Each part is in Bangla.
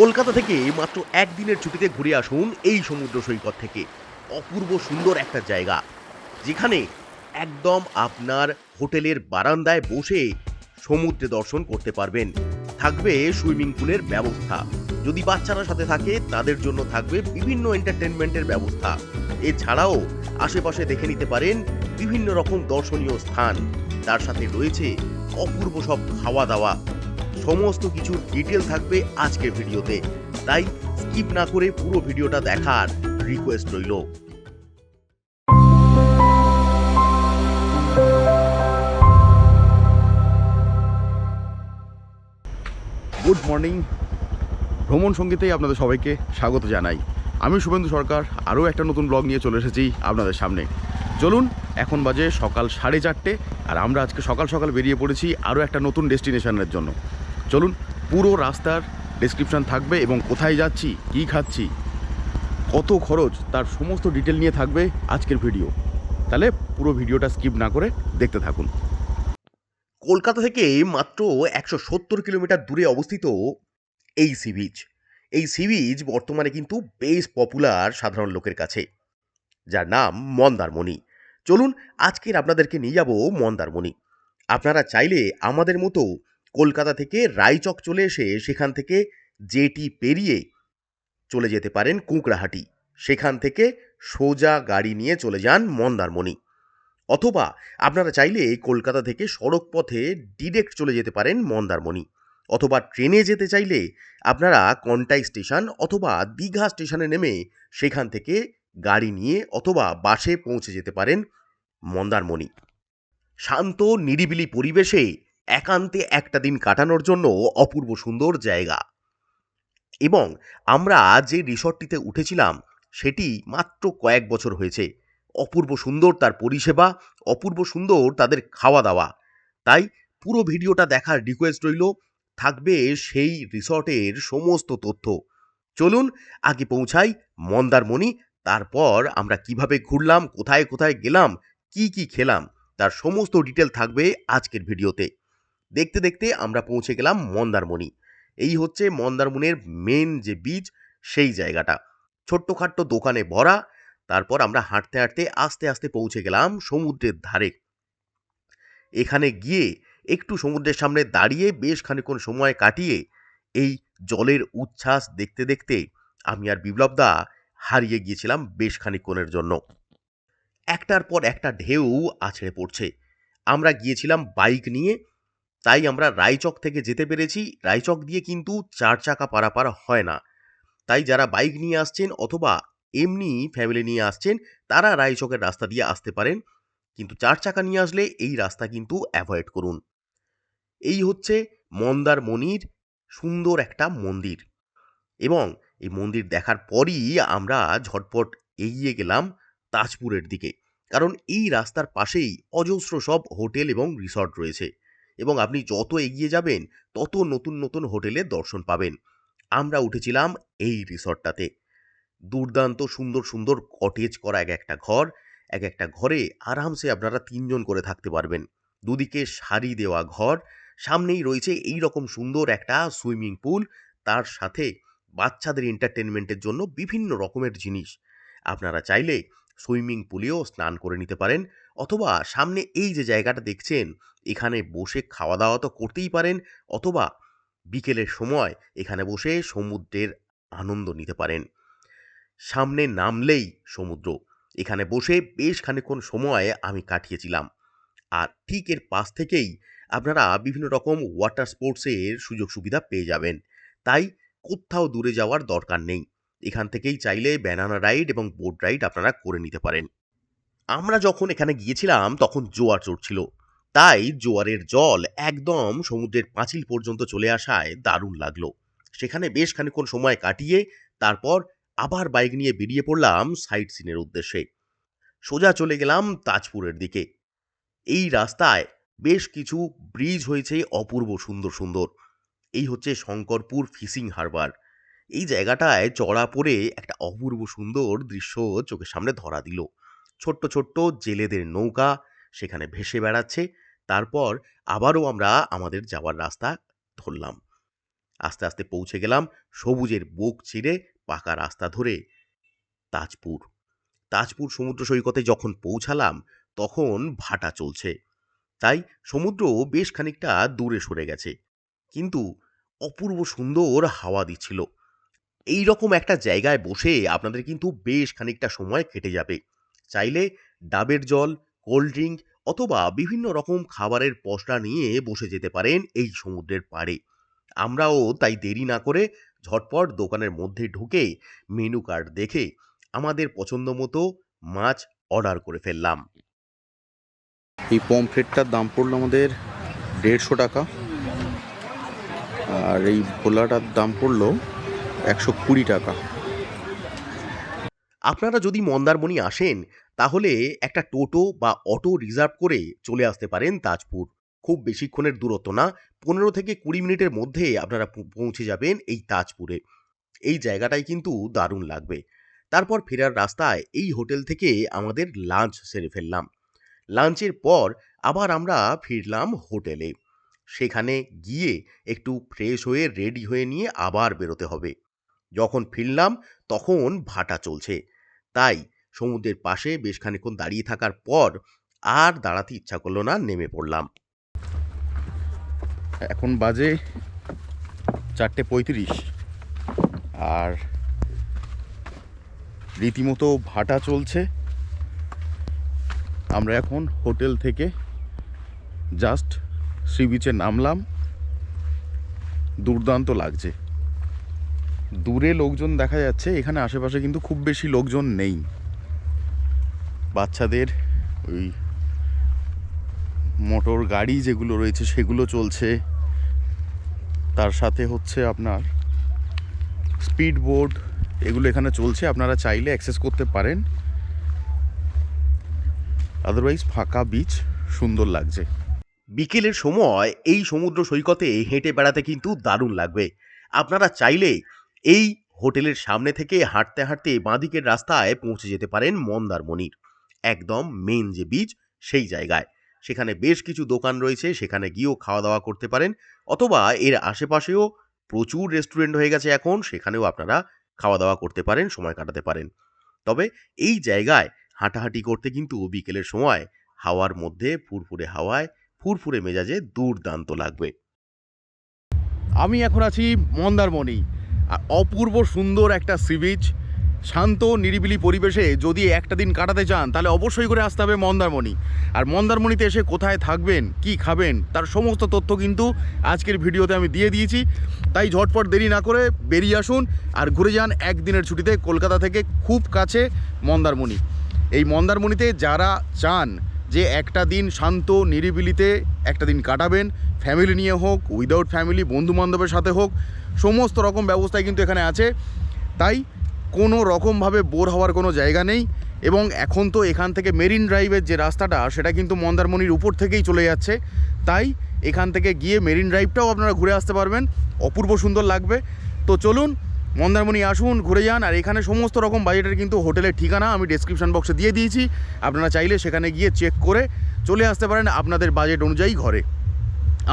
কলকাতা থেকে মাত্র একদিনের ছুটিতে ঘুরে আসুন এই সমুদ্র সৈকত থেকে। অপূর্ব সুন্দর একটা জায়গা, যেখানে একদম আপনার হোটেলের বারান্দায় বসে সমুদ্রে দর্শন করতে পারবেন। থাকবে সুইমিং পুলের ব্যবস্থা। যদি বাচ্চারা সাথে থাকে, তাদের জন্য থাকবে বিভিন্ন এন্টারটেনমেন্টের ব্যবস্থা। এছাড়াও আশেপাশে দেখে নিতে পারেন বিভিন্ন রকম দর্শনীয় স্থান। তার সাথে রয়েছে অপূর্ব সব খাওয়া দাওয়া। সমস্ত কিছুর ডিটেল থাকবে আজকের ভিডিওতে। তাই স্কিপ না করে পুরো ভিডিওটা দেখার রিকোয়েস্ট রইল। গুড মর্নিং ভ্রমণ সঙ্গীতেই আপনাদের সবাইকে স্বাগত জানাই। আমি শুভেন্দু সরকার, আরও একটা নতুন ব্লগ নিয়ে চলে এসেছি আপনাদের সামনে। চলুন, এখন বাজে সকাল সাড়ে চারটে, আর আমরা আজকে সকাল সকাল বেরিয়ে পড়েছি আরও একটা নতুন ডেস্টিনেশনের জন্য। চলুন পুরো রাস্তার ডেসক্রিপশন থাকবে এবং কোথায় যাচ্ছি, কী খাচ্ছি, কত খরচ, তার সমস্ত ডিটেল নিয়ে থাকবে আজকের ভিডিও তাহলে পুরো ভিডিওটা স্কিপ না করে দেখতে থাকুন। কলকাতা থেকে মাত্র একশো সত্তর কিলোমিটার দূরে অবস্থিত এই সি বিচ এই সি বিচ বর্তমানে কিন্তু বেশ পপুলার সাধারণ লোকের কাছে, যার নাম মন্দারমণি। চলুন আজকের আপনাদেরকে নিয়ে যাব মন্দারমণি। আপনারা চাইলে আমাদের মতো কলকাতা থেকে রায়চক চলে এসে সেখান থেকে জেটি পেরিয়ে চলে যেতে পারেন কুঁকড়াহাটি। সেখান থেকে সোজা গাড়ি নিয়ে চলে যান মন্দারমণি। অথবা আপনারা চাইলে কলকাতা থেকে সড়ক পথে ডিরেক্ট চলে যেতে পারেন মন্দারমণি। অথবা ট্রেনে যেতে চাইলে আপনারা কন্টাই স্টেশন অথবা দীঘা স্টেশনে নেমে সেখান থেকে গাড়ি নিয়ে অথবা বাসে পৌঁছে যেতে পারেন মন্দারমণি। শান্ত, নিরিবিলি পরিবেশে একান্তে একটা দিন কাটানোর জন্য অপূর্ব সুন্দর জায়গা। এবং আমরা যে রিসর্টটিতে উঠেছিলাম, সেটি মাত্র কয়েক বছর হয়েছে। অপূর্ব সুন্দর তার পরিষেবা, অপূর্ব সুন্দর তাদের খাওয়া দাওয়া তাই পুরো ভিডিওটা দেখার রিকোয়েস্ট রইল, থাকবে সেই রিসর্টের সমস্ত তথ্য। চলুন আগে পৌঁছাই মন্দারমণি, তারপর আমরা কীভাবে ঘুরলাম, কোথায় কোথায় গেলাম, কি কি খেলাম, তার সমস্ত ডিটেল থাকবে আজকের ভিডিওতে। দেখতে দেখতে আমরা পৌঁছে গেলাম মন্দারমণি। এই হচ্ছে মন্দারমণির মেন যে বিচ সেই জায়গাটা। ছোট্টখাট্ট দোকানে ভরা, তারপর আমরা হাঁটতে হাঁটতে আস্তে আস্তে পৌঁছে গেলাম সমুদ্রের ধারে। এখানে গিয়ে একটু সমুদ্রের সামনে দাঁড়িয়ে বেশ খানিক্ষণ সময় কাটিয়ে এই জলের উচ্ছ্বাস দেখতে দেখতে আমি আর বিপ্লবদা হারিয়ে গিয়েছিলাম বেশ খানিক্ষণের জন্য। একটার পর একটা ঢেউ আছড়ে পড়ছে। আমরা গিয়েছিলাম বাইক নিয়ে তাই আমরা রায়চক থেকে যেতে পেরেছি। রায়চক দিয়ে কিন্তু চার চাকা পারাপার হয় না। তাই যারা বাইক নিয়ে আসছেন অথবা এমনি ফ্যামিলি নিয়ে আসছেন, তারা রায়চকের রাস্তা দিয়ে আসতে পারেন। কিন্তু চার চাকা নিয়ে আসলে এই রাস্তা কিন্তু অ্যাভয়েড করুন। এই হচ্ছে মন্দারমণির সুন্দর একটা মন্দির। এবং এই মন্দির দেখার পরই আমরা ঝটপট এগিয়ে গেলাম তাজপুরের দিকে। কারণ এই রাস্তার পাশেই অজস্র সব হোটেল এবং রিসর্ট রয়েছে। এবং আপনি যত এগিয়ে যাবেন, তত নতুন নতুন হোটেলের দর্শন পাবেন। আমরা উঠেছিলাম এই রিসর্টটাতে। দুর্দান্ত, সুন্দর সুন্দর কটেজ করা এক একটা ঘর, এক একটা ঘরে আরামসে আপনারা তিনজন করে থাকতে পারবেন। দুদিকে সারি দেওয়া ঘর, সামনেই রয়েছে এই রকম সুন্দর একটা সুইমিং পুল, তার সাথে বাচ্চাদের এন্টারটেনমেন্টের জন্য বিভিন্ন রকমের জিনিস। আপনারা চাইলে সুইমিং পুলেও স্নান করে নিতে পারেন। অথবা সামনে এই যে জায়গাটা দেখছেন, এখানে বসে খাওয়া দাওয়া তো করতেই পারেন, অথবা বিকেলের সময় এখানে বসে সমুদ্রের আনন্দ নিতে পারেন। সামনে নামলেই সমুদ্র, এখানে বসে বেশ খানিক্ষণ সময় আমি কাটিয়েছিলাম। আর ঠিক এর পাশ থেকেই আপনারা বিভিন্ন রকম ওয়াটার স্পোর্টসের সুযোগ সুবিধা পেয়ে যাবেন। তাই কোথাও দূরে যাওয়ার দরকার নেই। এখান থেকেই চাইলে ব্যানানা রাইড এবং বোট রাইড আপনারা করে নিতে পারেন। আমরা যখন এখানে গিয়েছিলাম, তখন জোয়ার চড়ছিল তাই জোয়ারের জল একদম সমুদ্রের পাঁচিল পর্যন্ত চলে আসায় দারুণ লাগল। সেখানে বেশ খানিক্ষণ সময় কাটিয়ে তারপর আবার বাইক নিয়ে বেরিয়ে পড়লাম সাইট সিনের উদ্দেশ্যে। সোজা চলে গেলাম তাজপুরের দিকে। এই রাস্তায় বেশ কিছু ব্রিজ হয়েছে অপূর্ব সুন্দর সুন্দর। এই হচ্ছে শঙ্করপুর ফিশিং হারবার। এই জায়গাটায় চড়া পড়ে একটা অপূর্ব সুন্দর দৃশ্য চোখের সামনে ধরা দিল। ছোট্ট ছোট্ট জেলেদের নৌকা সেখানে ভেসে বেড়াচ্ছে। তারপর আবারও আমরা আমাদের যাওয়ার রাস্তা ধরলাম। আস্তে আস্তে পৌঁছে গেলাম সবুজের বুক ছিঁড়ে পাকা রাস্তা ধরে তাজপুর। তাজপুর সমুদ্র সৈকতে যখন পৌঁছালাম তখন ভাটা চলছে। তাই সমুদ্র বেশ খানিকটা দূরে সরে গেছে। কিন্তু অপূর্ব সুন্দর হাওয়া দিচ্ছিল। এই রকম একটা জায়গায় বসে আপনাদের কিন্তু বেশ খানিকটা সময় কেটে যাবে। চাইলে ডাবের জল, কোল্ড ড্রিঙ্ক অথবা বিভিন্ন রকম খাবারের পসরা নিয়ে বসে যেতে পারেন এই সমুদ্রের পাড়ে। আমরাও তাই দেরি না করে ঝটপট দোকানের মধ্যে ঢুকে মেনু কার্ড দেখে আমাদের পছন্দ মতো মাছ অর্ডার করে ফেললাম। এই পমফ্রেটটার দাম পড়ল আমাদের দেড়শো টাকা। আর এই ভোলাটার দাম পড়ল একশো কুড়ি টাকা। আপনারা যদি মন্দারমণি আসেন, তাহলে একটা টোটো বা অটো রিজার্ভ করে চলে আসতে পারেন তাজপুর। খুব বেশিক্ষণের দূরত্ব না, পনেরো থেকে কুড়ি মিনিটের মধ্যে আপনারা পৌঁছে যাবেন এই তাজপুরে। এই জায়গাটাই কিন্তু দারুণ লাগবে। তারপর ফেরার রাস্তায় এই হোটেল থেকে আমাদের লাঞ্চ সেরে ফেললাম। লাঞ্চের পর আবার আমরা ফিরলাম হোটেলে। সেখানে গিয়ে একটু ফ্রেশ হয়ে রেডি হয়ে নিয়ে আবার বেরোতে হবে। যখন ফিরলাম, তখন ভাটা চলছে। তাই সমুদ্রের পাশে বেশ খানিক্ষণ দাঁড়িয়ে থাকার পর আর দাঁড়াতে ইচ্ছা করল না, নেমে পড়লাম। এখন বাজে চারটে পঁয়ত্রিশ আর রীতিমতো ভাটা চলছে। আমরা এখন হোটেল থেকে জাস্ট সি বিচে নামলাম। দুর্দান্ত লাগছে। দূরে লোকজন দেখা যাচ্ছে, এখানে আশেপাশে কিন্তু খুব বেশি লোকজন নেই। বাচ্চাদের ওই মোটর গাড়ি যেগুলো রয়েছে, সেগুলো চলছে। তার সাথে হচ্ছে আপনার স্পিড বোট, এগুলো এখানে চলছে। আপনারা চাইলে অ্যাক্সেস করতে পারেন। আদারওয়াইজ ফাঁকা বিচ সুন্দর লাগছে। বিকেলের সময় এই সমুদ্র সৈকতে হেঁটে বেড়াতে কিন্তু দারুণ লাগবে। আপনারা চাইলে এই হোটেলের সামনে থেকে হাঁটতে হাঁটতে বাঁদিকের রাস্তায় পৌঁছে যেতে পারেন মন্দারমণির একদম মেন যে বিচ সেই জায়গায়। সেখানে বেশ কিছু দোকান রয়েছে, সেখানে গিয়েও খাওয়া দাওয়া করতে পারেন। অথবা এর আশেপাশেও প্রচুর রেস্টুরেন্ট হয়ে গেছে এখন, সেখানেও আপনারা খাওয়া দাওয়া করতে পারেন, সময় কাটাতে পারেন। তবে এই জায়গায় হাঁটাহাঁটি করতে কিন্তু বিকেলের সময় হাওয়ার মধ্যে, ফুরফুরে হাওয়ায়, ফুরফুরে মেজাজে দুর্দান্ত লাগবে। আমি এখন আছি মন্দারমণি। আর অপূর্ব সুন্দর একটা সি বিচ শান্ত, নিরিবিলি পরিবেশে যদি একটা দিন কাটাতে চান, তাহলে অবশ্যই করে আসতে হবে মন্দারমণি। আর মন্দারমণিতে এসে কোথায় থাকবেন, কি খাবেন, তার সমস্ত তথ্য কিন্তু আজকের ভিডিওতে আমি দিয়ে দিয়েছি। তাই ঝটপট দেরি না করে বেরিয়ে আসুন আর ঘুরে যান একদিনের ছুটিতে কলকাতা থেকে খুব কাছে মন্দারমণি। এই মন্দারমণিতে যারা চান যে একটা দিন শান্ত, নিরিবিলিতে একটা দিন কাটাবেন। ফ্যামিলি নিয়ে হোক উইদাউট ফ্যামিলি বন্ধু বান্ধবের সাথে হোক, সমস্ত রকম ব্যবস্থাই কিন্তু এখানে আছে। তাই কোনো রকমভাবে বোর হওয়ার কোনো জায়গা নেই এবং এখন তো এখান থেকে মেরিন ড্রাইভের যে রাস্তাটা, সেটা কিন্তু মন্দারমণির উপর থেকেই চলে যাচ্ছে। তাই এখান থেকে গিয়ে মেরিন ড্রাইভটাও আপনারা ঘুরে আসতে পারবেন। অপূর্ব সুন্দর লাগবে। তো চলুন মন্দারমণি আসুন, ঘুরে যান, আর এখানে সমস্ত রকম বাজেটের কিন্তু হোটেলের ঠিকানা আমি ডেসক্রিপশন বক্সে দিয়ে দিয়েছি। আপনারা চাইলে সেখানে গিয়ে চেক করে চলে আসতে পারেন আপনাদের বাজেট অনুযায়ী ঘরে।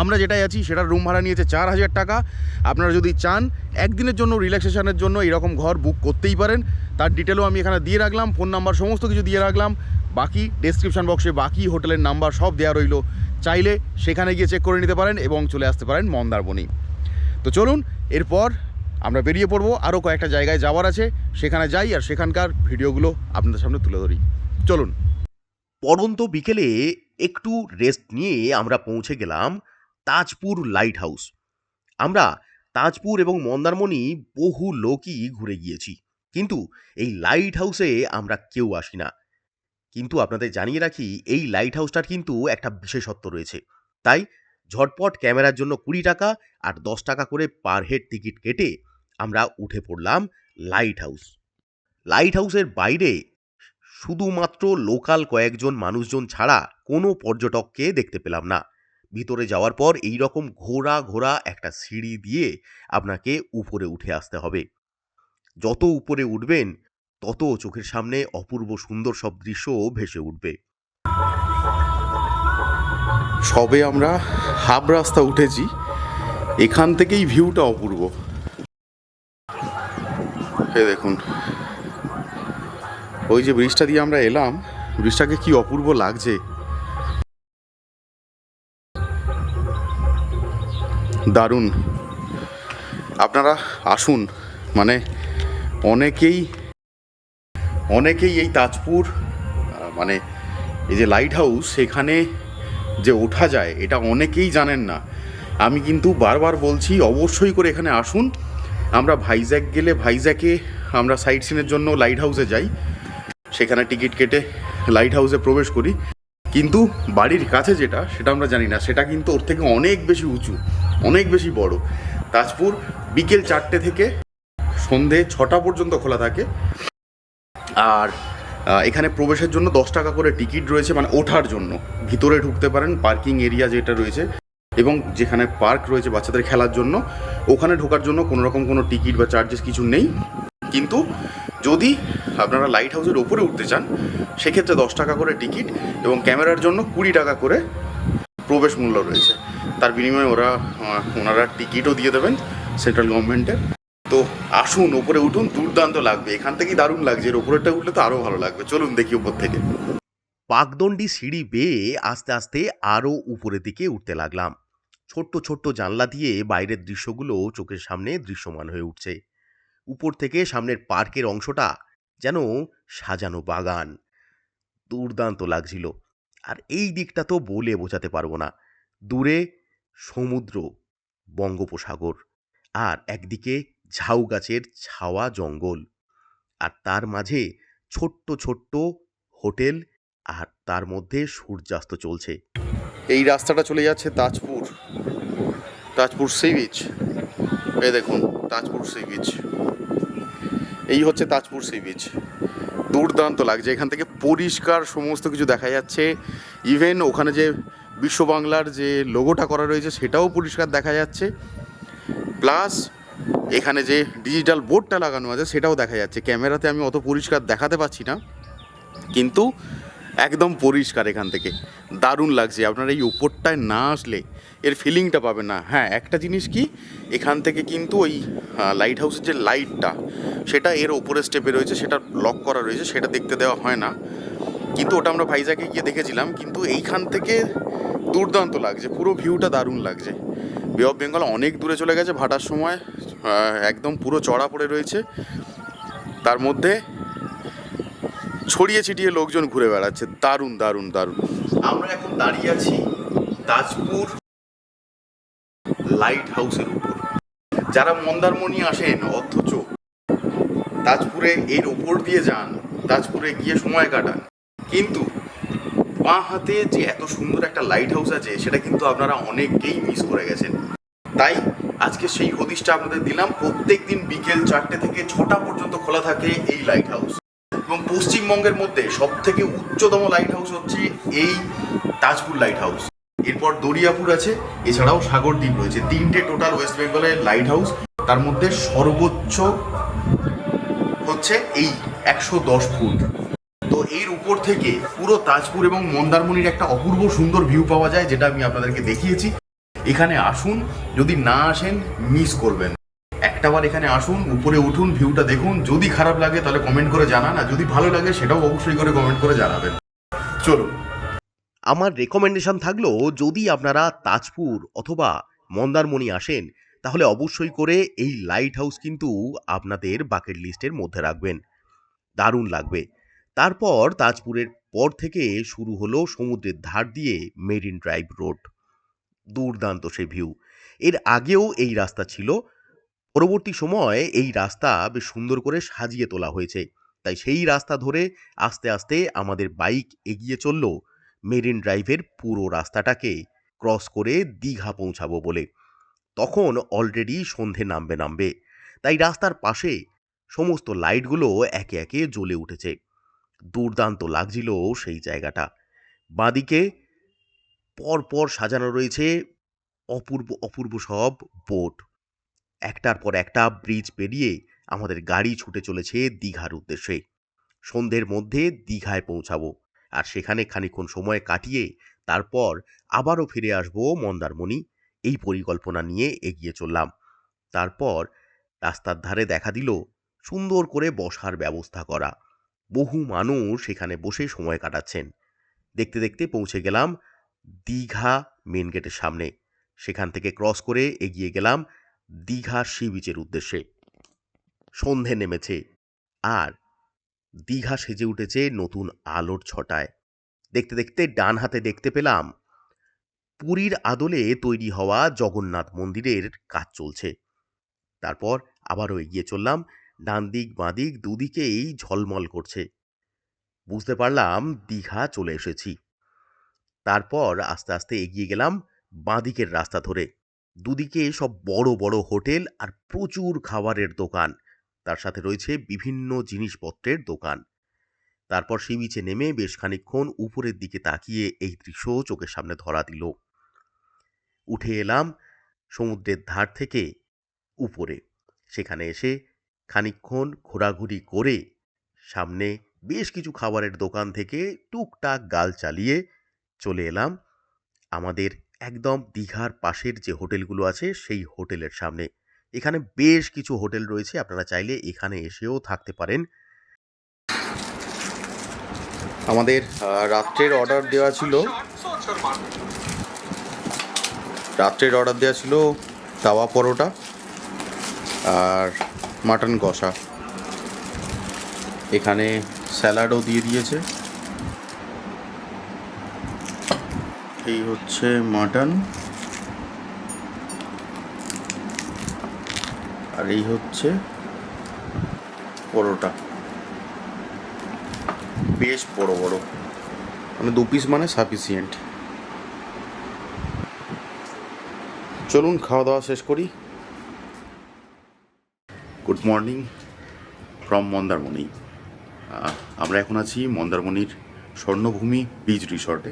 আমরা যেটাই আছি, সেটার রুম ভাড়া নিয়েছে চার হাজার টাকা। আপনারা যদি চান, একদিনের জন্য রিল্যাক্সেশনের জন্য এরকম ঘর বুক করতেই পারেন। তার ডিটেলও আমি এখানে দিয়ে রাখলাম ফোন নাম্বার সমস্ত কিছু দিয়ে রাখলাম। বাকি ডেসক্রিপশন বক্সে বাকি হোটেলের নাম্বার সব দেওয়া রইল। চাইলে সেখানে গিয়ে চেক করে নিতে পারেন এবং চলে আসতে পারেন মন্দারমণি। তো চলুন, এরপর আমরা বেরিয়ে পড়ব। আরও কয়েকটা জায়গায় যাওয়ার আছে। সেখানে যাই আর সেখানকার ভিডিওগুলো আপনাদের সামনে তুলে ধরি। চলুন। পরন্ত বিকেলে একটু রেস্ট নিয়ে আমরা পৌঁছে গেলাম তাজপুর লাইট হাউস আমরা তাজপুর এবং মন্দারমণি বহু লোকই ঘুরে গিয়েছি। কিন্তু এই লাইট হাউসে আমরা কেউ আসি না। কিন্তু আপনাদের জানিয়ে রাখি, এই লাইট হাউসটার কিন্তু একটা বিশেষত্ব রয়েছে। তাই ঝটপট ক্যামেরার জন্য কুড়ি টাকা আর দশ টাকা করে পার হেড টিকিট কেটে আমরা উঠে পড়লাম লাইট হাউস লাইট হাউসের বাইরে শুধুমাত্র লোকাল কয়েকজন মানুষজন ছাড়া কোনো পর্যটককে দেখতে পেলাম না। ভিতরে যাওয়ার পর এই রকম ঘোরা ঘোরা একটা সিঁড়ি দিয়ে আপনাকে উপরে উঠে আসতে হবে। যত উপরে উঠবেন, তত চোখের সামনে অপূর্ব সুন্দর সব দৃশ্য ভেসে উঠবে। সবে আমরা হাফ রাস্তা উঠেছি। এখান থেকেই ভিউটা অপূর্ব। এ দেখুন। ওই যে ব্রিজটা দিয়ে আমরা এলাম, ব্রিজটাকে কি অপূর্ব লাগছে। দারুণ। আপনারা আসুন মানে অনেকেই অনেকেই এই তাজপুর মানে এই যে লাইট হাউস সেখানে যে ওঠা যায়, এটা অনেকেই জানেন না। আমি কিন্তু বারবার বলছি, অবশ্যই করে এখানে আসুন। আমরা ভাইজ্যাক গেলে ভাইজ্যাকে আমরা সাইট সিনের জন্য লাইট হাউসে যাই। সেখানে টিকিট কেটে লাইট হাউসে প্রবেশ করি। কিন্তু বাড়ির কাছে যেটা, সেটা আমরা জানি না। সেটা কিন্তু ওর থেকে অনেক বেশি উঁচু, অনেক বেশি বড়। তাজপুর বিকেল চারটে থেকে সন্ধে ছটা পর্যন্ত খোলা থাকে। আর এখানে প্রবেশের জন্য দশ টাকা করে টিকিট রয়েছে মানে ওঠার জন্য। ভিতরে ঢুকতে পারেন, পার্কিং এরিয়া যেটা রয়েছে। এবং যেখানে পার্ক রয়েছে বাচ্চাদের খেলার জন্য, ওখানে ঢোকার জন্য কোনো রকম কোনো টিকিট বা চার্জেস কিছু নেই। কিন্তু যদি আপনারা লাইট হাউসের ওপরে উঠতে চান, সেক্ষেত্রে দশ টাকা করে টিকিট এবং ক্যামেরার জন্য কুড়ি টাকা করে প্রবেশ মূল্য রয়েছে। তার বিনিময়ে ওরা ওনারা টিকিটও দিয়ে দেবেন সেন্ট্রাল গভর্নমেন্টের তো আসুন, ওপরে উঠুন, দুর্দান্ত লাগবে। এখান থেকেই দারুণ লাগছে। এর ওপরেরটা উঠলে তো আরও ভালো লাগবে। চলুন দেখি উপর থেকে। পাকদণ্ডী সিঁড়ি বেয়ে আস্তে আস্তে আরও উপরের দিকে উঠতে লাগলাম। ছোট্ট ছোট্ট জানলা দিয়ে বাইরের দৃশ্যগুলো চোখের সামনে দৃশ্যমান হয়ে উঠছে। উপর থেকে সামনের পার্কের অংশটা যেন সাজানো বাগান। দুর্দান্ত লাগছিল। আর এই দিকটা তো বলে বোঝাতে পারব না। দূরে সমুদ্র, বঙ্গোপসাগর আর একদিকে ঝাউ গাছের ছাওয়া জঙ্গল। আর তার মাঝে ছোট্ট ছোট্ট হোটেল আর তার মধ্যে সূর্যাস্ত চলছে। এই রাস্তাটা চলে যাচ্ছে তাজপুর। Tajpur C beach. এই দেখুন, তাজপুর সি বিচ। এই হচ্ছে তাজপুর সি বিচ। দুর্দান্ত লাগছে। এখান থেকে পরিষ্কার সমস্ত কিছু দেখা যাচ্ছে। ইভেন ওখানে যে বিশ্ব বাংলার যে লোগোটা করা রয়েছে, সেটাও পরিষ্কার দেখা যাচ্ছে। প্লাস এখানে যে ডিজিটাল বোর্ডটা লাগানো আছে, সেটাও দেখা যাচ্ছে। ক্যামেরাতে আমি অত পরিষ্কার দেখাতে পাচ্ছি না। কিন্তু একদম পরিষ্কার এখান থেকে। দারুণ লাগছে। আপনারা এই উপরটায় না আসলে এর ফিলিংটা পাবেন না। হ্যাঁ একটা জিনিস কি? এখান থেকে কিন্তু ওই লাইট হাউসের যে লাইটটা সেটা এর ওপরের স্টেপে রয়েছে, সেটা লক করা রয়েছে, সেটা দেখতে দেওয়া হয় না। কিন্তু ওটা আমরা ভাইজাকে গিয়ে দেখেছিলাম, কিন্তু এইখান থেকে দুর্দান্ত লাগছে। পুরো ভিউটা দারুণ লাগছে। বে অফ বেঙ্গল অনেক দূরে চলে গেছে ভাটার সময় একদম পুরো চড়া পড়ে রয়েছে। তার মধ্যে ছড়িয়ে ছিটিয়ে লোকজন ঘুরে বেড়াচ্ছে। দারুণ দারুণ দারুণ। আমরা এখন দাঁড়িয়ে আছি তাজপুর লাইট হাউসের উপর। যারা মন্দারমণি আসেন, অথচ তাজপুরে এর উপর দিয়ে যান তাজপুরে গিয়ে সময় কাটান। কিন্তু বাঁ হাতে যে এত সুন্দর একটা লাইট হাউস আছে, সেটা কিন্তু আপনারা অনেকেই মিস করে গেছেন। তাই আজকে সেই হদিশটা আপনাদের দিলাম। প্রত্যেক দিন বিকেল চারটে থেকে ছটা পর্যন্ত খোলা থাকে এই লাইট হাউস এবং পশ্চিমবঙ্গের মধ্যে সব থেকে উচ্চতম লাইট হাউস হচ্ছে এই তাজপুর লাইট হাউস এরপর দরিয়াপুর আছে, এছাড়াও সাগরদ্বীপ রয়েছে। তিনটে টোটাল ওয়েস্ট বেঙ্গলের লাইট হাউস তার মধ্যে সর্বোচ্চ হচ্ছে এই একশো দশ ফুট। তো এর উপর থেকে পুরো তাজপুর এবং মন্দারমণির একটা অপূর্ব সুন্দর ভিউ পাওয়া যায়, যেটা আমি আপনাদেরকে দেখিয়েছি। এখানে আসুন, যদি না আসেন মিস করবেন। একটাবার এখানে আসুন, উপরে উঠুন ভিউটা দেখুন। যদি খারাপ লাগে তাহলে কমেন্ট করে জানান, আর যদি ভালো লাগে সেটাও অবশ্যই করে কমেন্ট করে জানাবেন। চলুন। আমার রেকমেন্ডেশন থাকল, যদি আপনারা তাজপুর অথবা মন্দারমণি আসেন, তাহলে অবশ্যই করে এই লাইট হাউস কিন্তু আপনাদের বাকেট লিস্টের মধ্যে রাখবেন। দারুণ লাগবে। তারপর তাজপুরের পর থেকে শুরু হলো সমুদ্রের ধার দিয়ে মেরিন ড্রাইভ রোড দুর্দান্ত সে ভিউ এর আগেও এই রাস্তা ছিল পরবর্তী সময়ে এই রাস্তা বেশ সুন্দর করে সাজিয়ে তোলা হয়েছে। তাই সেই রাস্তা ধরে আস্তে আস্তে আমাদের বাইক এগিয়ে চলল মেরিন ড্রাইভের পুরো রাস্তাটাকে ক্রস করে দীঘা পৌঁছাবো বলে। তখন অলরেডি সন্ধে নামবে নামবে। তাই রাস্তার পাশে সমস্ত লাইটগুলো একে একে জ্বলে উঠেছে। দুর্দান্ত লাগছিল সেই জায়গাটা। বাঁদিকে পরপর সাজানো রয়েছে অপূর্ব অপূর্ব সব বোট। একটার পর একটা ব্রিজ পেরিয়ে আমাদের গাড়ি ছুটে চলেছে দীঘার উদ্দেশ্যে। সন্ধ্যের মধ্যে দীঘায় পৌঁছাবো আর সেখানে খানিকক্ষণ সময় কাটিয়ে তারপর আবারও ফিরে আসব মন্দারমণি। এই পরিকল্পনা নিয়ে এগিয়ে চললাম। তারপর রাস্তার ধারে দেখা দিল সুন্দর করে বসার ব্যবস্থা করা। বহু মানুষ সেখানে বসে সময় কাটাচ্ছেন। দেখতে দেখতে পৌঁছে গেলাম দীঘা মেন গেটের সামনে। সেখান থেকে ক্রস করে এগিয়ে গেলাম দীঘা সি বিচের উদ্দেশ্যে। সন্ধে নেমেছে আর দীঘা সেজে উঠেছে নতুন আলোর ছটায়। দেখতে দেখতে ডান হাতে দেখতে পেলাম পুরীর আদলে তৈরি হওয়া জগন্নাথ মন্দিরের কাজ চলছে। তারপর আবারও এগিয়ে চললাম ডান দিক বাঁ দিক দুদিকেই ঝলমল করছে। বুঝতে পারলাম দীঘা চলে এসেছি। তারপর আস্তে আস্তে এগিয়ে গেলাম বাঁদিকের রাস্তা ধরে। দুদিকে সব বড় বড় হোটেল আর প্রচুর খাবারের দোকান। তার সাথে রয়েছে বিভিন্ন জিনিসপত্রের দোকান। তারপর সি বিচে নেমে বেশ খানিকক্ষণ উপরের দিকে তাকিয়ে এই দৃশ্য চোখের সামনে ধরা দিল। উঠে এলাম সমুদ্রের ধার থেকে উপরে। সেখানে এসে খানিকক্ষণ ঘোরাঘুরি করে সামনে বেশ কিছু খাবারের দোকান থেকে টুকটাক গাল চালিয়ে চলে এলাম আমাদের একদম দীঘার পাশের যে হোটেলগুলো আছে, সেই হোটেলের সামনে। এখানে বেশ কিছু হোটেল রয়েছে, আপনারা চাইলে এখানে এসেও থাকতে পারেন। আমাদের রাত্রের অর্ডার দেওয়া ছিল। রাত্রের অর্ডার দেওয়া ছিল তাওয়া পরোটা আর মাটন কষা। এখানে স্যালাডও দিয়ে দিয়েছে। এই হচ্ছে মাটন। আর এই হচ্ছে পরোটা। বেশ বড় বড়। মানে দু পিস মানে সাফিসিয়েন্ট চলুন খাওয়া দাওয়া শেষ করি। Good morning from Mandarmani. আমরা এখন আছি মন্দারমণির স্বর্ণভূমি বীজ রিসর্টে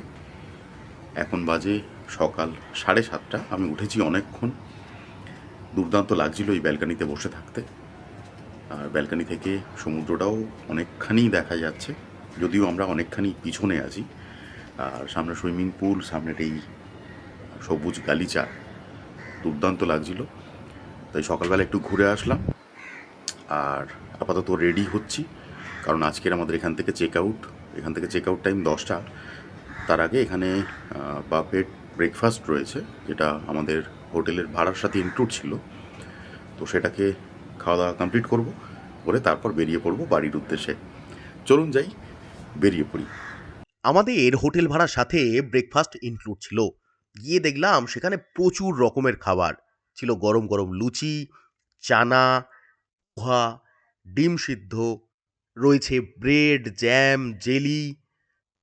এখন বাজে সকাল সাড়ে সাতটা। আমি উঠেছি অনেকক্ষণ। দুর্দান্ত লাগছিল এই ব্যালকানিতে বসে থাকতে। আর ব্যালকানি থেকে সমুদ্রটাও অনেকখানি দেখা যাচ্ছে। যদিও আমরা অনেকখানি পিছনে আছি। আর সামনে সুইমিং পুল, সামনের এই সবুজ গালিচা। দুর্দান্ত লাগছিল। তাই সকালবেলা একটু ঘুরে আসলাম। আর আপাতত রেডি হচ্ছি। কারণ আজকের আমাদের এখান থেকে চেক আউট এখান থেকে চেক আউট টাইম দশটা। তার আগে এখানে বাফেট ব্রেকফাস্ট রয়েছে, যেটা আমাদের হোটেলের ভাড়ার সাথে ইনক্লুড ছিল। তো সেটাকে খাওয়া দাওয়া কমপ্লিট করব, করে তারপর বেরিয়ে পড়ব বাড়ির উদ্দেশ্যে। চলুন যাই, বেরিয়ে পড়ি। আমাদের হোটেল ভাড়ার সাথে ব্রেকফাস্ট ইনক্লুড ছিল। গিয়ে দেখলাম সেখানে প্রচুর রকমের খাবার। ছিল গরম গরম লুচি, চানা, পোহা, ডিম সিদ্ধ, রয়েছে ব্রেড জ্যাম জেলি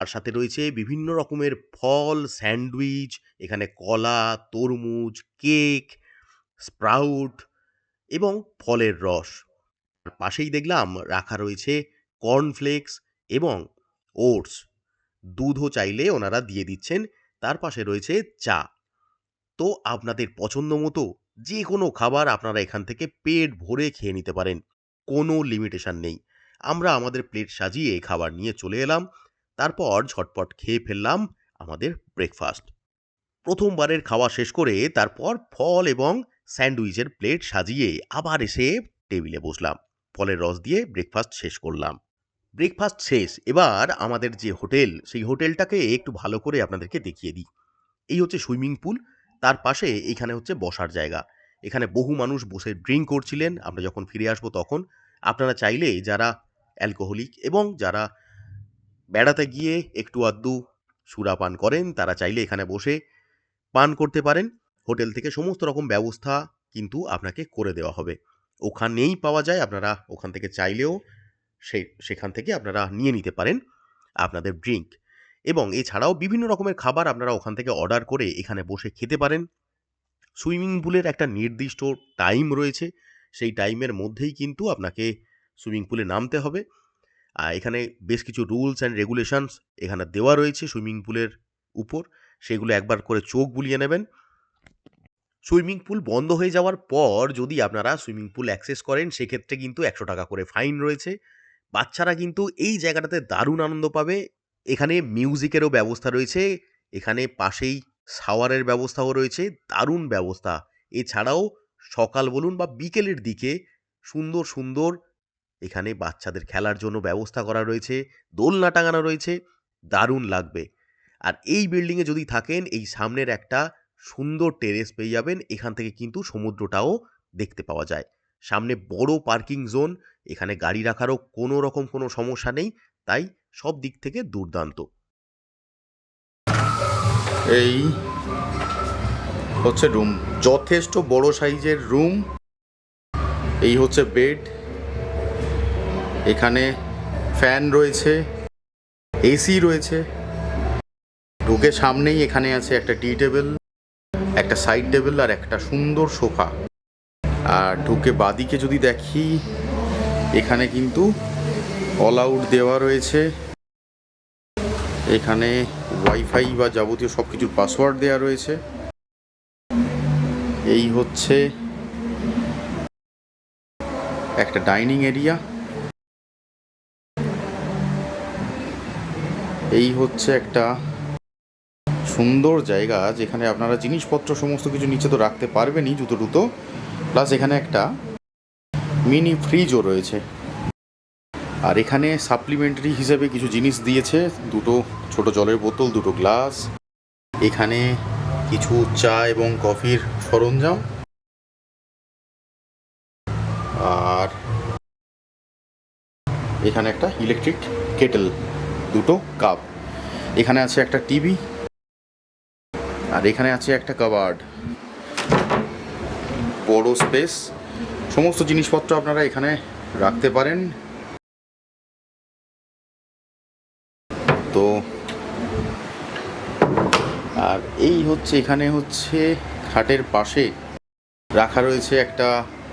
আর সাথে রয়েছে বিভিন্ন রকমের ফল, স্যান্ডউইচ, এখানে কলা, তরমুজ, কেক, স্প্রাউট এবং ফলের রস। আর পাশেই দেখলাম রাখা রয়েছে কর্নফ্লেক্স এবং ওটস। দুধও চাইলে ওনারা দিয়ে দিচ্ছেন, তার পাশে রয়েছে চা। তো আপনাদের পছন্দ মতো যে কোনো খাবার আপনারা এখান থেকে পেট ভরে খেয়ে নিতে পারেন, কোনো লিমিটেশন নেই। আমরা আমাদের প্লেট সাজিয়ে খাবার নিয়ে চলে এলাম। তারপর ঝটপট খেয়ে ফেললাম আমাদের ব্রেকফাস্ট প্রথমবারের খাওয়া শেষ করে তারপর ফল এবং স্যান্ডউইচের প্লেট সাজিয়ে আবার এসে টেবিলে বসলাম। ফলের রস দিয়ে ব্রেকফাস্ট শেষ করলাম। ব্রেকফাস্ট শেষ। এবার আমাদের যে হোটেল, সেই হোটেলটাকে একটু ভালো করে আপনাদেরকে দেখিয়ে দিই। এই হচ্ছে সুইমিং পুল। তার পাশে এখানে হচ্ছে বসার জায়গা। এখানে বহু মানুষ বসে ড্রিঙ্ক করছিলেন। আমরা যখন ফিরে আসব তখন আপনারা চাইলে যারা অ্যালকোহলিক এবং যারা বেড়াতে গিয়ে একটু আধটু সুরা পান করেন, তারা চাইলে এখানে বসে পান করতে পারেন। হোটেল থেকে সমস্ত রকম ব্যবস্থা কিন্তু আপনাকে করে দেওয়া হবে। ওখানেই পাওয়া যায়, আপনারা ওখান থেকে চাইলেও সে, সেখান থেকে আপনারা নিয়ে নিতে পারেন আপনাদের ড্রিঙ্ক এবং এছাড়াও বিভিন্ন রকমের খাবার আপনারা ওখান থেকে অর্ডার করে এখানে বসে খেতে পারেন। সুইমিং পুলের একটা নির্দিষ্ট টাইম রয়েছে, সেই টাইমের মধ্যেই কিন্তু আপনাকে সুইমিং পুলে নামতে হবে। এখানে বেশ কিছু রুলস অ্যান্ড রেগুলেশনস এখানে দেওয়া রয়েছে সুইমিং পুলের উপর। সেগুলো একবার করে চোখ বুলিয়ে নেবেন। সুইমিং পুল বন্ধ হয়ে যাওয়ার পর যদি আপনারা সুইমিং পুল অ্যাক্সেস করেন, সেক্ষেত্রে কিন্তু একশো টাকা করে ফাইন রয়েছে। বাচ্চারা কিন্তু এই জায়গাটাতে দারুণ আনন্দ পাবে। এখানে মিউজিকেরও ব্যবস্থা রয়েছে। এখানে পাশেই শাওয়ারের ব্যবস্থাও রয়েছে। দারুণ ব্যবস্থা। এছাড়াও সকাল বলুন বা বিকেলের দিকে সুন্দর সুন্দর এখানে বাচ্চাদের খেলার জন্য ব্যবস্থা করা রয়েছে, দোলনা টাঙানো রয়েছে, দারুণ লাগবে। আর এই বিল্ডিংয়ে যদি থাকেন, এই সামনের একটা সুন্দর টেরেস পেয়ে যাবেন, এখান থেকে কিন্তু সমুদ্রটাও দেখতে পাওয়া যায়। সামনে বড় পার্কিং জোন এখানে গাড়ি রাখারও কোনো রকম কোনো সমস্যা নেই, তাই সব দিক থেকে দুর্দান্ত। এই হচ্ছে রুম যথেষ্ট বড় সাইজের রুম এই হচ্ছে বেড এখানে ফ্যান রয়েছে, এসি রয়েছে। ঢুকে সামনেই এখানে আছে একটা টি টেবিল, একটা সাইড টেবিল আর একটা সুন্দর সোফা। আর ঢুকে বাদিকে যদি দেখি, এখানে কিন্তু অল আউট দেওয়া রয়েছে। এখানে ওয়াইফাই বা যাবতীয় সব কিছুর পাসওয়ার্ড দেওয়া রয়েছে। এই হচ্ছে একটা ডাইনিং এরিয়া। এই হচ্ছে একটা সুন্দর জায়গা যেখানে আপনারা জিনিসপত্র সমস্ত কিছু নিচে তো রাখতে পারবেনই জুতো টুতো। প্লাস এখানে একটা মিনি ফ্রিজও রয়েছে। আর এখানে সাপ্লিমেন্টারি হিসেবে কিছু জিনিস দিয়েছে। দুটো ছোট জলের বোতল, দুটো গ্লাস। এখানে কিছু চা এবং কফির সরঞ্জাম। আর এখানে একটা ইলেকট্রিক কেটেল দুটো কাপ। এখানে আছে একটা টিভি আর এখানে আছে একটা কাবার্ড। বড় স্পেস। সমস্ত জিনিসপত্র আপনারা এখানে রাখতে পারেন। তো আর এই হচ্ছে, এখানে হচ্ছে খাটের পাশে রাখা রয়েছে একটা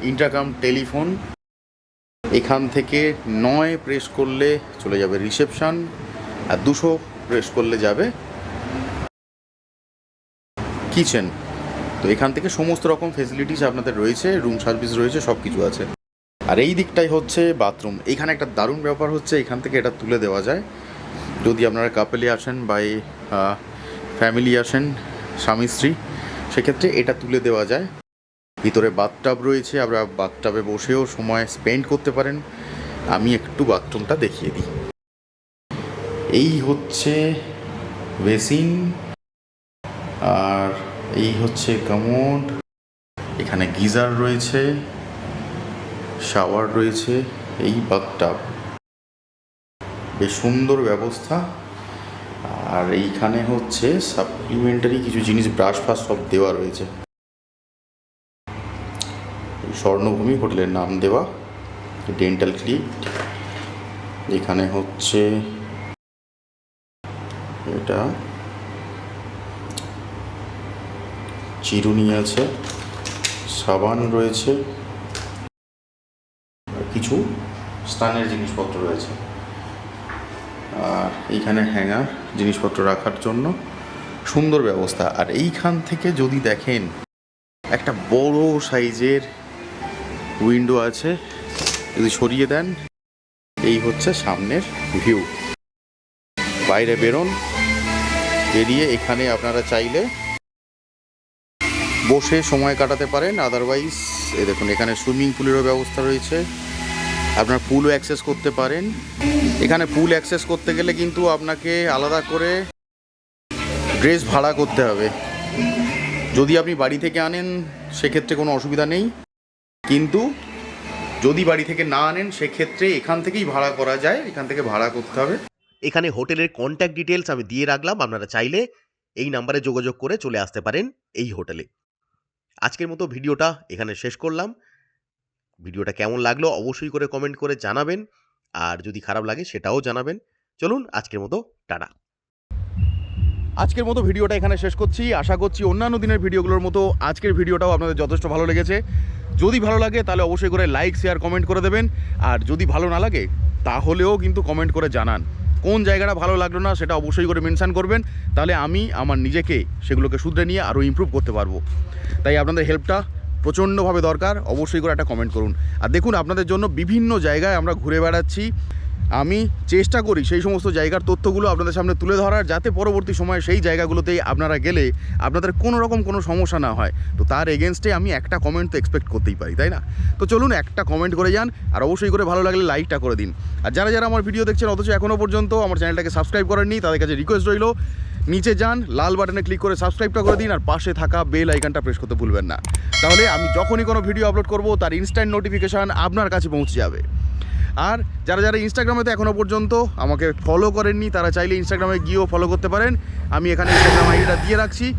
ইন্টারকাম টেলিফোন। এখান থেকে নয় প্রেস করলে চলে যাবে রিসেপশান আর দুশো প্রেস করলে যাবে কিচেন তো এখান থেকে সমস্ত রকম ফেসিলিটিস আপনাদের রয়েছে রুম সার্ভিস রয়েছে সব কিছু আছে। আর এই দিকটাই হচ্ছে বাথরুম এখানে একটা দারুণ ব্যাপার হচ্ছে, এখান থেকে এটা তুলে দেওয়া যায়। যদি আপনারা কাপেলে আসেন বা ফ্যামিলি আসেন স্বামী স্ত্রী সেক্ষেত্রে এটা তুলে দেওয়া যায়। ভিতরে বাথটাব রয়েছে, আমরা বাথটাবে বসেও সময় স্পেন্ড করতে পারেন। আমি একটু বাথরুমটা দেখিয়ে দিই। এই হচ্ছে বেসিন, আর এই হচ্ছে কামোড, এখানে গিজার রয়েছে, শাওয়ার রয়েছে, এই বাথটাব বেশ সুন্দর ব্যবস্থা। আর এইখানে হচ্ছে সাপ্লিমেন্টারি কিছু জিনিস ব্রাশ ফাশ সব দেওয়া রয়েছে। স্বর্ণভূমি হোটেলের নাম দেওয়া ডেন্টাল ক্লিপ এখানে হচ্ছে এটা চিরুনি আছে, সাবান রয়েছে কিছু স্নানের জিনিসপত্র রয়েছে। আর এইখানে হ্যাঙ্গার জিনিসপত্র রাখার জন্য সুন্দর ব্যবস্থা। আর এইখান থেকে যদি দেখেন, একটা বড় সাইজের উইন্ডো আছে। যদি সরিয়ে দেন, এই হচ্ছে সামনের ভিউ। বাইরে বেরোন, বেরিয়ে এখানে আপনারা চাইলে বসে সময় কাটাতে পারেন। আদারওয়াইজ এ দেখুন, এখানে সুইমিং পুলেরও ব্যবস্থা রয়েছে। আপনার পুলও অ্যাক্সেস করতে পারেন। এখানে পুল অ্যাক্সেস করতে গেলে কিন্তু আপনাকে আলাদা করে ড্রেস ভাড়া করতে হবে। যদি আপনি বাড়ি থেকে আনেন, সেক্ষেত্রে কোনো অসুবিধা নেই। কিন্তু যদি বাড়ি থেকে না আনেন সেক্ষেত্রে এখান থেকেই ভাড়া করা যায় এখান থেকে ভাড়া করতে হবে। এখানে হোটেলের কন্ট্যাক্ট ডিটেলস আমি দিয়ে রাখলাম আপনারা চাইলে এই নাম্বারে যোগাযোগ করে চলে আসতে পারেন এই হোটেলে আজকের মতো ভিডিওটা এখানে শেষ করলাম। ভিডিওটা কেমন লাগল অবশ্যই করে কমেন্ট করে জানাবেন আর যদি খারাপ লাগে সেটাও জানাবেন। চলুন আজকের মতো টাটা। আজকের মতো ভিডিওটা এখানে শেষ করছি। আশা করছি অন্যান্য দিনের ভিডিওগুলোর মতো আজকের ভিডিওটাও আপনাদের যথেষ্ট ভালো লেগেছে। যদি ভালো লাগে, তাহলে অবশ্যই করে লাইক শেয়ার কমেন্ট করে দেবেন। আর যদি ভালো না লাগে, তাহলেও কিন্তু কমেন্ট করে জানান। কোন জায়গাটা ভালো লাগল না, সেটা অবশ্যই করে মেনশান করবেন। তাহলে আমি আমার নিজেকে সেগুলোকে শুধরে নিয়ে আরও ইম্প্রুভ করতে পারব। তাই আপনাদের হেল্পটা প্রচণ্ডভাবে দরকার। অবশ্যই করে একটা কমেন্ট করুন। আর দেখুন, আপনাদের জন্য বিভিন্ন জায়গায় আমরা ঘুরে বেড়াচ্ছি। আমি চেষ্টা করি সেই সমস্ত জায়গার তথ্যগুলো আপনাদের সামনে তুলে ধরার, যাতে পরবর্তী সময়ে সেই জায়গাগুলোতেই আপনারা গেলে আপনাদের কোনো রকম কোনো সমস্যা না হয়। তো তার এগেনস্টে আমি একটা কমেন্ট তো এক্সপেক্ট করতেই পারি, তাই না? তো চলুন একটা কমেন্ট করে যান, আর অবশ্যই করে ভালো লাগলে লাইকটা করে দিন। আর যারা যারা আমার ভিডিও দেখছেন, অথচ এখনও পর্যন্ত আমার চ্যানেলটাকে সাবস্ক্রাইব করেননি, তাদের কাছে রিকোয়েস্ট রইল, নিচে যান, লাল বাটনে ক্লিক করে সাবস্ক্রাইবটা করে দিন, আর পাশে থাকা বেল আইকনটা প্রেস করতে ভুলবেন না। তাহলে আমি যখনই কোনো ভিডিও আপলোড করব, তার ইনস্ট্যান্ট নোটিফিকেশান আপনার কাছে পৌঁছে যাবে। আর যারা যারা ইনস্টাগ্রামে তো এখনও পর্যন্ত আমাকে ফলো করেননি, তারা চাইলে ইনস্টাগ্রামে গিয়েও ফলো করতে পারেন। আমি এখানে ইনস্টাগ্রাম আইডিটা দিয়ে রাখছি।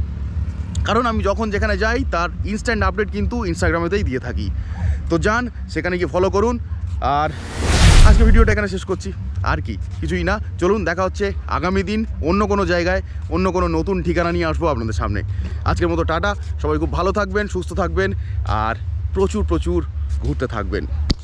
কারণ আমি যখন যেখানে যাই, তার ইনস্ট্যান্ট আপডেট কিন্তু ইনস্টাগ্রামেতেই দিয়ে থাকি। তো যান, সেখানে গিয়ে ফলো করুন। আর আজকে ভিডিওটা এখানে শেষ করছি। আর কি, কিছুই না। চলুন, দেখা হচ্ছে আগামী দিন অন্য কোনো জায়গায়, অন্য কোনো নতুন ঠিকানা নিয়ে আসব আপনাদের সামনে। আজকের মতো টাটা। সবাই খুব ভালো থাকবেন, সুস্থ থাকবেন, আর প্রচুর প্রচুর ঘুরতে থাকবেন।